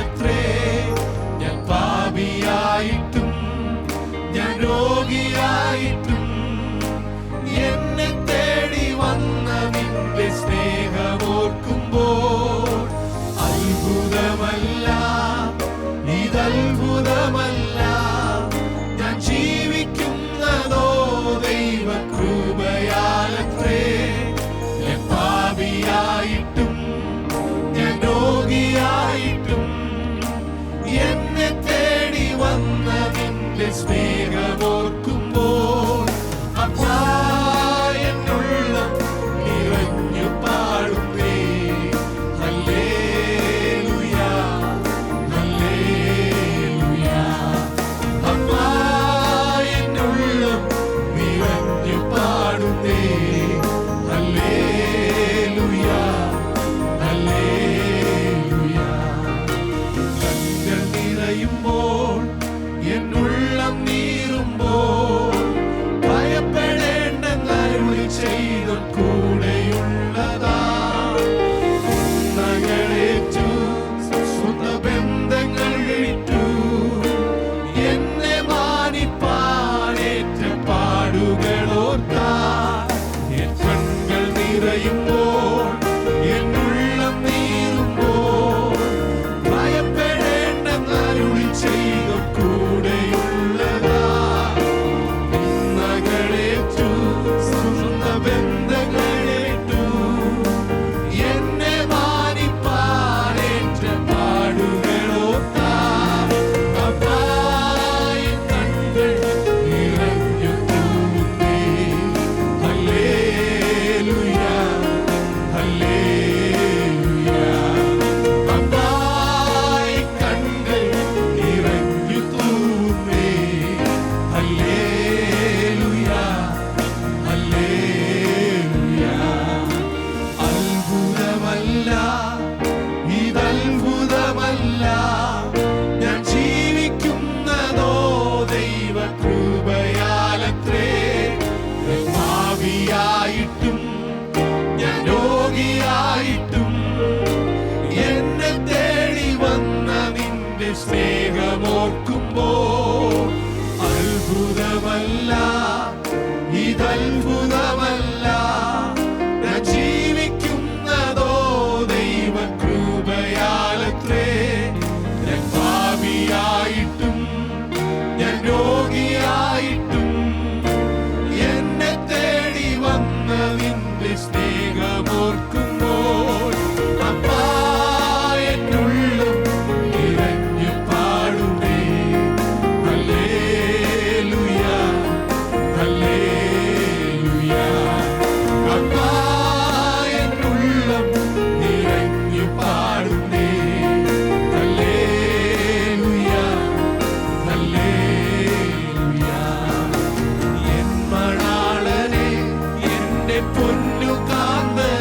ഞാനത്രേ ഞാൻ പാപിയായിട്ടും ഞാൻ രോഗിയായിട്ടും എന്നെ തേടി വന്ന നിന്റെ സ്നേഹമോർക്കുമ്പോൾ അത്ഭുതമല്ല ഇതത്ഭുതമല്ല. ചെയ്ത കൂടെയുള്ളതാ ഉന്നകളേറ്റു സ്വന്ത ബന്ധങ്ങൾ ഇട്ടു ചെയ്തു പാപിയായിട്ടും ഞാൻ രോഗിയായിട്ടും എന്നെ തേടി വന്ന നിന്റെ സ്നേഹമോർക്കുമ്പോ അത്ഭുതമല്ല ഇതത്ഭുത meu candeiro.